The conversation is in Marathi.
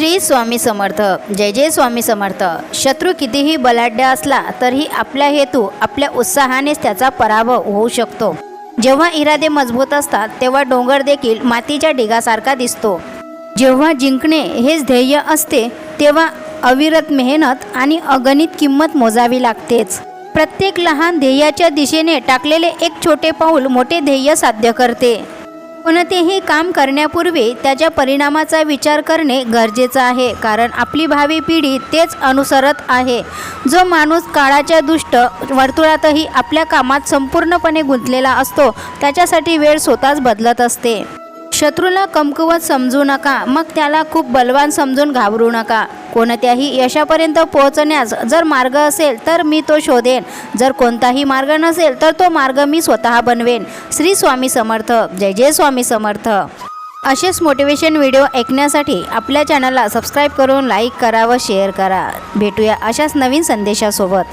श्री स्वामी समर्थ. जय जय स्वामी समर्थ. शत्रू कितीही बलाढ्य असला तरीही आपला हेतू आपल्या उत्साहानेच त्याचा पराभव होऊ शकतो. जेव्हा इरादे मजबूत असतात तेव्हा डोंगर देखील मातीच्या ढिगासारखा दिसतो. जेव्हा जिंकणे हेच ध्येय असते तेव्हा अविरत मेहनत आणि अगणित किंमत मोजावी लागतेच. प्रत्येक लहान ध्येयाच्या दिशेने टाकलेले एक छोटे पाऊल मोठे ध्येय साध्य करते. कोणतेही काम करण्यापूर्वी त्याच्या परिणामाचा विचार करणे गरजेचं आहे. कारण आपली भावी पिढी तेच अनुसरत आहे. जो माणूस काळाच्या दुष्ट वर्तुळातही आपल्या कामात संपूर्णपणे गुंतलेला असतो त्याच्यासाठी वेळ स्वतःच बदलत असते. शत्रूला कमकुवत समजू नका मग त्याला खूप बलवान समजून घाबरू नका. कोणत्याही यशापर्यंत पोहोचण्यास जर मार्ग असेल तर मी तो शोधेन. जर कोणताही मार्ग नसेल तर तो मार्ग मी स्वतः बनवेन. श्री स्वामी समर्थ. जय जय स्वामी समर्थ. असेच मोटिवेशन व्हिडिओ ऐकण्यासाठी आपल्या चॅनलला सबस्क्राईब करून लाईक करा व शेअर करा. भेटूया अशाच नवीन संदेशासोबत.